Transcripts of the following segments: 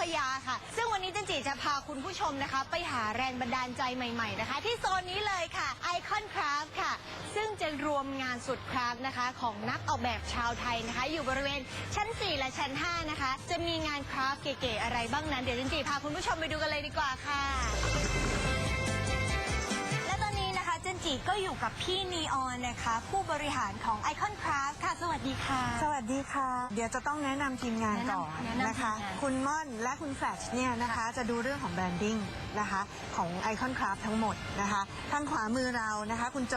พยาค่ะ ซึ่งวันนี้จันจิจะพาคุณผู้ชมนะคะ ไปหาแรงบันดาลใจใหม่ๆนะคะ ที่โซนนี้เลยค่ะไอคอนคราฟค่ะ ซึ่งจะรวมงานสุดคราฟนะคะ ของนักออกแบบชาวไทยนะคะ อยู่บริเวณชั้น 4 และชั้น 5 นะคะ จะมีงานคราฟเก๋ๆอะไรบ้างนั้น เดี๋ยวจันจิพาคุณผู้ชมไปดูกันเลยดีกว่าค่ะ จนจีก็อยู่กับพี่นีออนนะคะ ผู้บริหารของ Icon Craft ค่ะ สวัสดีค่ะ สวัสดีค่ะ เดี๋ยวจะต้องแนะนำทีมงานก่อนแนะนำนะคะทีมงานคุณม่อนและคุณแฟลชเนี่ยนะคะ จะดูเรื่องของแบรนดิ้งนะคะของ Icon Craft ทั้งหมดนะคะทางขวามือเรานะคะ คุณโจ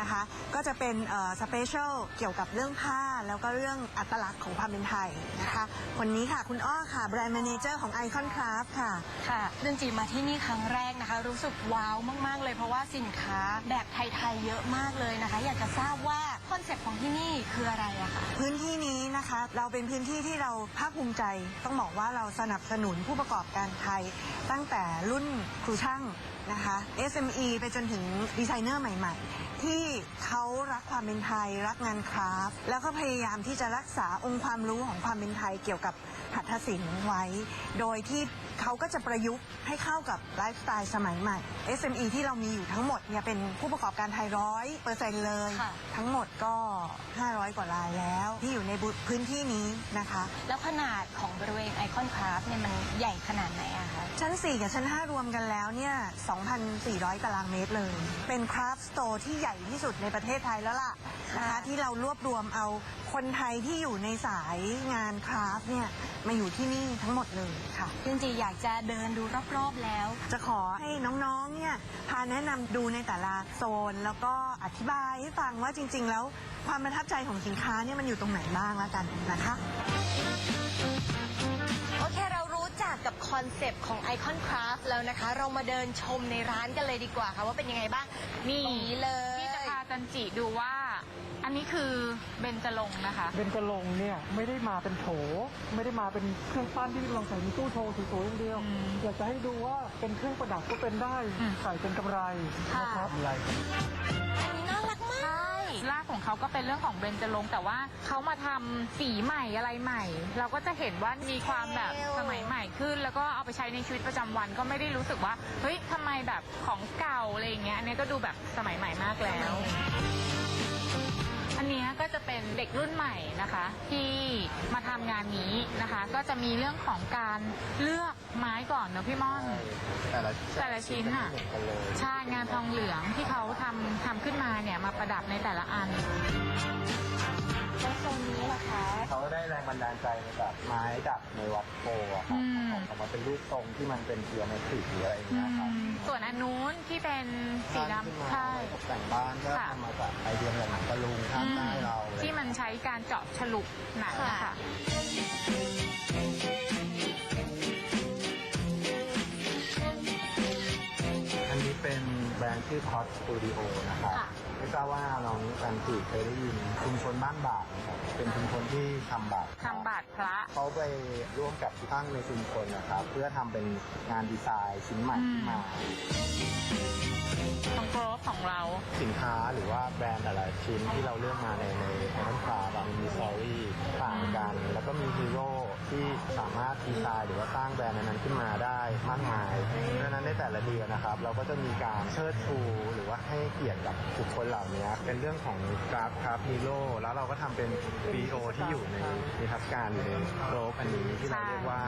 นะคะ ก็จะเป็นสเปเชียลเกี่ยวกับเรื่องผ้า แล้วก็เรื่องอัตลักษณ์ของความเป็นไทยนะคะคนนี้ค่ะคุณอ้อค่ะแบรนด์ a ม a เจอร์ของ Icon Craft ค่ะ ค่ะเจนจีมาที่นี่ครั้งแรกนะคะ รู้สึกว้าวมาก ๆ เลยเพราะว่าสินค้าแบบไทยๆเยอะมากเลยนะคะ อยากจะทราบว่าคอนเซ็ปต์ของที่นี่คืออะไรอะคะพื้นที่นี้นะคะเราเป็นพื้นที่ที่เราภาคภูมิใจ ต้องบอกว่าเราสนับสนุนผู้ประกอบการไทย ตั้งแต่รุ่นครูช่างนะคะ SME ไปจนถึงดีไซเนอร์ใหม่ๆ ที่เขารักความเป็นไทย รักงานคราฟแล้วก็พยายามที่จะรักษาองค์ความรู้ของความเป็นไทยเกี่ยวกับหัตถศิลป์ไว้ โดยที่ เขาก็จะประยุกต์ให้เข้ากับไลฟ์สไตล์สมัยใหม่ SME ที่เรามีอยู่ทั้งหมดเนี่ยเป็นผู้ประกอบการไทยร้อยเปอร์เซ็นต์เลย ค่ะ ทั้งหมดก็ 500 กว่ารายแล้ว ที่อยู่ในบุพื้นที่นี้นะคะ แล้วขนาดของบริเวณไอคอนคราฟเนี่ยมันใหญ่ขนาดไหนอะคะ ชั้น 4 กับชั้น 5 รวมกันแล้วเนี่ย 2,400 ตารางเมตรเลย เป็นคราฟต์สโตร์ที่ใหญ่ที่สุดในประเทศไทยแล้วล่ะนะคะค่ะที่เรารวบรวมเอาคนไทยที่อยู่ในสายงานคราฟต์เนี่ย มาอยู่ที่นี่ทั้งหมดเลยค่ะเจนจีอยากจะเดินดูรอบๆแล้ว จะขอให้น้องๆ เนี่ยพาแนะนำดูในแต่ละโซน แล้วก็อธิบายให้ฟังว่าจริง ๆ แล้วความประทับใจของสินค้าเนี่ยมันอยู่ตรงไหนบ้างแล้วกันนะคะ โอเค เรารู้จักกับคอนเซปต์ของ Icon Craft แล้วนะคะ เรามาเดินชมในร้านกันเลยดีกว่าค่ะว่าเป็นยังไงบ้างนี่ตรงนี้เลย ที่จะพาจันจิดูว่า อันนี้คือเบนจรงค์นะคะ เบนจรงค์เนี่ยไม่ได้มาเป็นโถ ไม่ได้มาเป็นเครื่องปั้นที่เราใส่ในตู้โชว์สวยๆอย่างเดียว อืมอยากจะให้ดูว่าเป็นเครื่องประดับก็เป็นได้อืมใส่เป็นกำไรนะครับอะไรอันนี้น่ารักมากใช่รากของเขาก็เป็นเรื่องของเบนจรงค์แต่ว่าเขามาทำสีใหม่อะไรใหม่ เราก็จะเห็นว่ามีความแบบเซลล์สมัยใหม่ขึ้น แล้วก็เอาไปใช้ในชีวิตประจำวันก็ไม่ได้รู้สึกว่าเฮ้ยทำไมแบบของเก่าอะไรอย่างเงี้ยอันนี้ก็ดูแบบสมัยใหม่มากแล้ว อันเนี้ยก็จะเป็นเด็กรุ่นใหม่นะคะ ที่มาทำงานนี้นะคะ ก็จะมีเรื่องของการเลือกไม้ก่อนเนอะพี่ม่อน แต่ละแต่ละชิ้นอะไม่เหมือนกันเลยใช่งานทองเหลืองที่เขาทำทำขึ้นมาเนี่ยมาประดับในแต่ละอัน แล้วโซนนี้ล่ะคะเขาได้แรงบันดาลใจมาจากไม้ดัดในวัดโพอะครับอืมออกมาเป็นรูปทรงที่มันเป็นเทียมตริกหรืออะไรอย่างอืเงี้ยครับมส่วนอันนู้นที่เป็นสีสร้างขึ้นดำมาใช่ตกแต่งบ้านก็ค่ะ ทำมาจากไอเดียของหนังตะลุงข้างใต้เราเลยที่มันใช้การเจาะฉลุหนังอะค่ะ อันนี้เป็นแบรนด์ชื่อ Hot Studio นะครับ ค่ะ ไม่ทราบว่าน้องจันจิเคยได้ยินชุมชนบ้านบาทนะครับเป็นชุมชนที่ทำบาททำบาทพระ เขาไปร่วมกับช่างในชุมชนนะครับ เพื่อทำเป็นงานดีไซน์ชิ้นใหม่ขึ้นมา ของโกรฟของเรา สินค้าหรือว่าแบรนด์แต่ละชิ้นที่เราเลือกมาในในไอรอนคาร์มันมีสตอรี่ต่างกัน แล้วก็มีฮีโร่ ที่สามารถดีไซน์หรือว่าสร้างแบรนด์นั้นๆขึ้นมาได้มากมายดังนั้นในแต่ละเดือนนะครับ เราก็จะมีการเชิดชูหรือว่าให้เกียรติกับบุคคลเหล่านี้เป็นเรื่องของกราฟครับฮีโร่แล้วเราก็ทำเป็น BO ที่อยู่ในนิทรรศการอยู่ในโลกอันนี้ที่เราเรียกว่า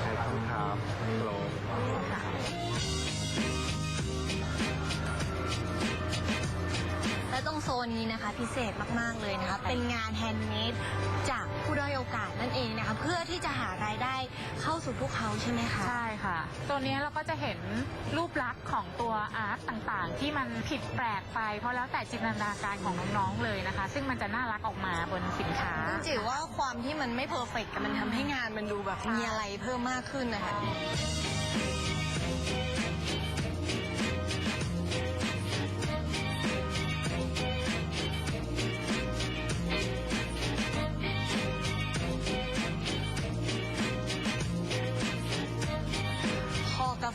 ไอคอนครับโลกล ตรงโซนนี้นะคะ พิเศษมาก ๆ เลยนะคะ เป็นงานแฮนด์เมดจากผู้ด้อยโอกาสนั่นเองนะคะ เพื่อที่จะหารายได้เข้าสู่พวกเขาใช่ไหมคะใช่ค่ะ ตัวนี้เราก็จะเห็นรูปลักษณ์ของตัวอาร์ตต่างๆ ที่มันผิดแปลกไป เพราะแล้วแต่จินตนาการของน้องๆเลยนะคะ ซึ่งมันจะน่ารักออกมาบนสินค้า จริงๆว่าความที่มันไม่เพอร์เฟกต์มันทำให้งานมันดูแบบมีอะไรเพิ่มมากขึ้นนะคะ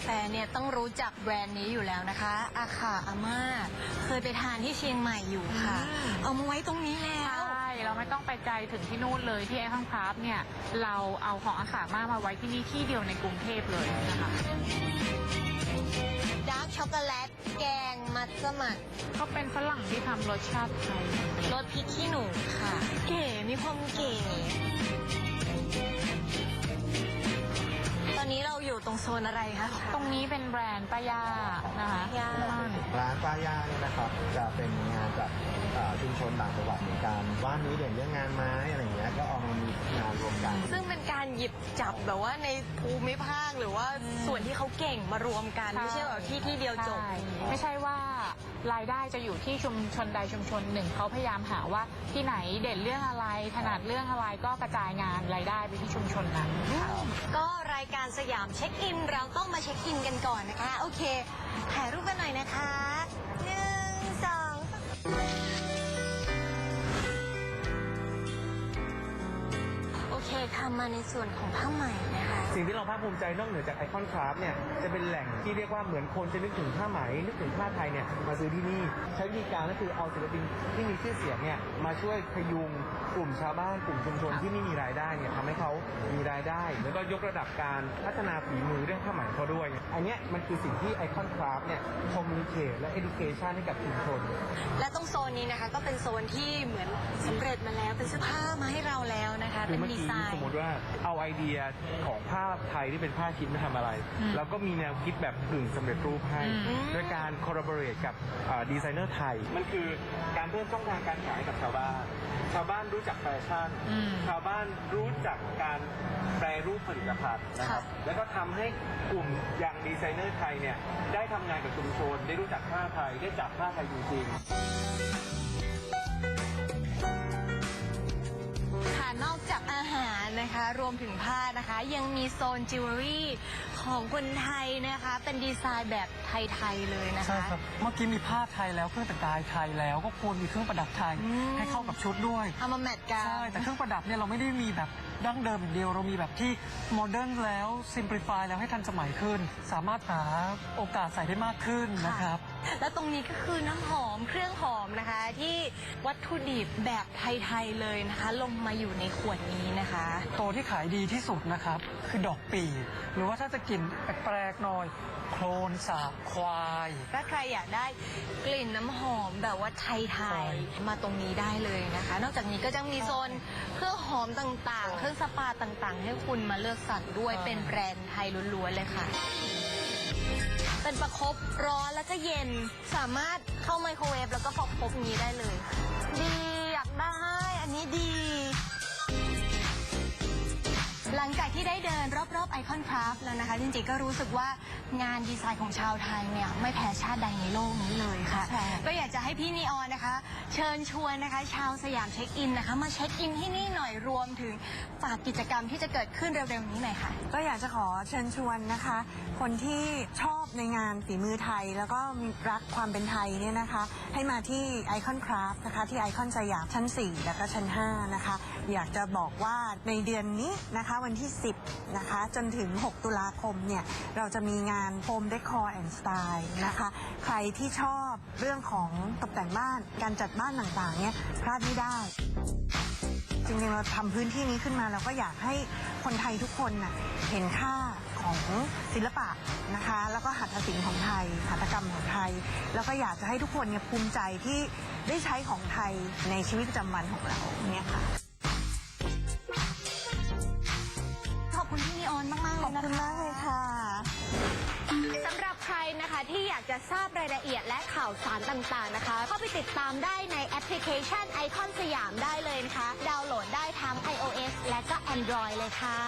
แฟเนี่ยต้องรู้จักแบรนด์นี้อยู่แล้วนะคะอาคาอาม่าเคยไปทานที่เชียงใหม่อยู่ค่ะเอามาไว้ตรงนี้แล้ว ใช่ เราไม่ต้องไปไกลถึงที่นู่นเลยที่ไอคอนคราฟเนี่ย เราเอาของอาสามามาไว้ที่นี่ที่เดียวในกรุงเทพเลยนะคะ ดาร์กช็อกโกแลต แกงมัสมั่นก็เป็นฝรั่งที่ทำรสชาติไทย รสพริกขี้หนูค่ะ เก๋มีความเก๋ตอ นนี้เราอยู่ตรงโซนอะไรคะตรงนี้เป็นแบรนด์ป้ายานะคะป้ายาอืมร้านป้าย่าเนี่ยนะครับจะเป็นงานจากเอ่อชุมชนต่างจังหวัดเหมือนกันว่านนี้เด่นเรื่องงานไม้อะไรอย่างเงี้ยก็เอามามีงานรวมกัน ซึ่งเป็นการหยิบจับแบบว่าในภูมิภาคหรือว่าส่วนที่เขาเก่งมารวมกันไม่ใช่แบบที่ที่เดียวจบ ใช่ไม่ใช่ว่า รายได้จะอยู่ที่ชุมชนใดชุมชนหนึ่งเขาพยายามหาว่าที่ไหนเด่นเรื่องอะไร ถนัดเรื่องอะไรก็กระจายงานรายได้ไปที่ชุมชนนั้นค่ะ ก็รายการสยามเช็คอิน เราต้องมาเช็คอินกันก่อนนะคะ โอเคถ่ายรูปกันหน่อยนะคะหนึ่งสอง โอเคค่ะมาในส่วนของผ้าไหมนะคะ สิ่งที่เราภาคภูมิใจนอกเหนือจากไอคอนคราฟเนี่ยจะเป็นแหล่งที่เรียกว่าเหมือนคนจะนึกถึงผ้าไหม นึกถึงผ้าไทยเนี่ยมาซื้อที่นี่ ใช้วิธีการก็คือเอาศิลปินที่มีชื่อเสียงเนี่ยมาช่วยพยุงกลุ่มชาวบ้านกลุ่มชุมชนที่ไม่มีรายได้เนี่ยทำให้เขามีรายได้ แล้วก็ยกระดับการพัฒนาฝีมือเรื่องผ้าไหมเขาด้วย อันเนี้ยมันคือสิ่งที่ไอคอนคราฟเนี่ยคอมมูนิเคชและ education ให้กับชุมชน และตรงโซนนี้นะคะก็เป็นโซนที่เหมือนสำเร็จมาแล้วเป็นเสื้อผ้ามาให้เราแล้วนะคะคืเป็อนเมื่อดีกี้ไซสมน์มติว่าเอาไอเดียของผ้าไทยที่เป็นผ้าชิ้นมาทำอะไร อืมแล้วก็มีแนวคิดแบบกึ่งสำเร็จรูปให้อืม ด้วยการคอ l ล a b o r a t e กับดีไซเนอร์ไทย มันคือการเพิ่มช่องทางการขายให้กับชาวบ้าน ชาวบ้านรู้จักแฟชั่น อืม ชาวบ้านรู้จักการแปรรูปผลิตภัณฑ์นะครับ แล้วก็ทำให้กลุ่มอย่างดีไซเนอร์ไทยเนี่ยได้ทำงานกับชุมชน ได้รู้จักผ้าไทย ได้จับผ้าไทยจริงๆ ค่ะนอกจากอาหาร นะคะ รวมถึงผ้านะคะ ยังมีโซนจิวเวลรี่ของคนไทยนะคะ เป็นดีไซน์แบบไทย ๆ เลยนะคะใช่ครับ เมื่อกี้มีผ้าไทยแล้วเครื่องแต่งกายไทยแล้วก็ควรมีเครื่องประดับไทยอืม ให้เข้ากับชุดด้วย เอามาแมทกัน ใช่ แต่เครื่องประดับเนี่ยเราไม่ได้มีแบบดั้งเดิมอย่างเดียว เรามีแบบที่โมเดิร์นแล้วซิมพลิฟายแล้วให้ทันสมัยขึ้น สามารถหาโอกาสใส่ได้มากขึ้นนะครับ และตรงนี้ก็คือน้ำหอมเครื่องหอมนะคะ ที่วัตถุดิบแบบไทยๆเลยนะคะ ลงมาอยู่ในขวดนี้นะคะ ตัวที่ขายดีที่สุดนะครับ คือดอกปีบหรือว่าถ้าจะกลิ่นแปลกๆหน่อย โคลนสาบควาย ถ้าใครอยากได้กลิ่นน้ำหอมแบบว่าไทใช่ยๆมาตรงนี้ได้เลยนะคะ นอกจากนี้ก็จะมีโซนเครื่องหอมต่างๆ เครื่องสปาต่างๆ ให้คุณมาเลือกสรรด้วยเป็นแบรนด์ไทยล้วนๆเลยค่ะ เป็นประคบร้อนแล้วก็เย็น สามารถเข้าไมโครเวฟแล้วก็ฟอกพบนี้ได้เลย ดีอยากได้อันนี้ดี หลังจากที่ได้เดินรอบๆไอคอนคราฟแล้วนะคะจริงๆก็รู้สึกว่างานดีไซน์ของชาวไทยเนี่ยไม่แพ้ชาติใดในโลกนี้เลยค่ะใช่ก็อยากจะให้พี่นีออนนะคะ เชิญชวนนะคะ ชาวสยามเช็คอินนะคะ มาเช็คอินที่นี่หน่อยรวมถึงฝากกิจกรรมที่จะเกิดขึ้นเร็วๆนี้หน่อยค่ะ ก็อยากจะขอเชิญชวนนะคะ คนที่ชอบในงานฝีมือไทย แล้วก็รักความเป็นไทยเนี่ยนะคะ ให้มาที่ไอคอนคราฟนะคะ ที่ไอคอนสยามชั้น 4 แล้วก็ชั้น 5 นะคะ อยากจะบอกว่าในเดือนนี้นะคะวันที่ 10 นะคะ จนถึง 6 ตุลาคมเนี่ย เราจะมีงาน Home Decor and Style นะคะ ใครที่ชอบเรื่องของตกแต่งบ้าน การจัดบ้านต่างๆเนี่ยพลาดไม่ได้ จริงๆ เราทำพื้นที่นี้ขึ้นมาเราก็อยากให้คนไทยทุกคนน่ะเห็นค่าของศิลปะนะคะ แล้วก็หัตถศิลป์ของไทย หัตถกรรมของไทย แล้วก็อยากจะให้ทุกคนเนี่ยภูมิใจที่ได้ใช้ของไทยในชีวิตประจำวันของเราเนี่ยค่ะ ขอบคุณมากเลยค่ะ สำหรับใครนะคะที่อยากจะทราบรายละเอียดและข่าวสารต่างๆนะคะ เข้าไปติดตามได้ในแอปพลิเคชันไอคอนสยามได้เลยนะคะ ดาวน์โหลดได้ทั้ง iOS และก็ Android เลยค่ะ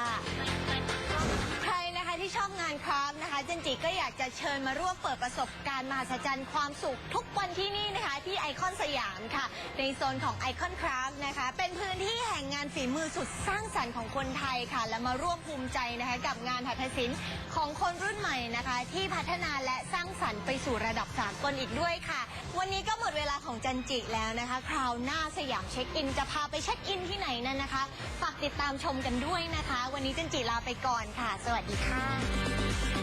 ที่ชอบงานคราฟต์นะคะเจนจิก็อยากจะเชิญมาร่วมเปิดประสบการณ์มหัศจรรย์ความสุขทุกวันที่นี่นะคะ ที่ไอคอนสยามค่ะ ในโซนของไอคอนคราฟต์นะคะ เป็นพื้นที่แห่งงานฝีมือสุดสร้างสรรค์ของคนไทยค่ะ และมาร่วมภูมิใจนะคะกับงานหัตถศิลป์ของคนรุ่นใหม่นะคะ ที่พัฒนาและสร้างสรรค์ไปสู่ระดับสากลอีกด้วยค่ะ วันนี้ก็หมดเวลาของจันจิแล้วนะคะ คราวหน้าสยามเช็คอินจะพาไปเช็คอินที่ไหนนั้นนะคะฝากติดตามชมกันด้วยนะคะ วันนี้จันจิลาไปก่อนค่ะ สวัสดีค่ะ Yeah.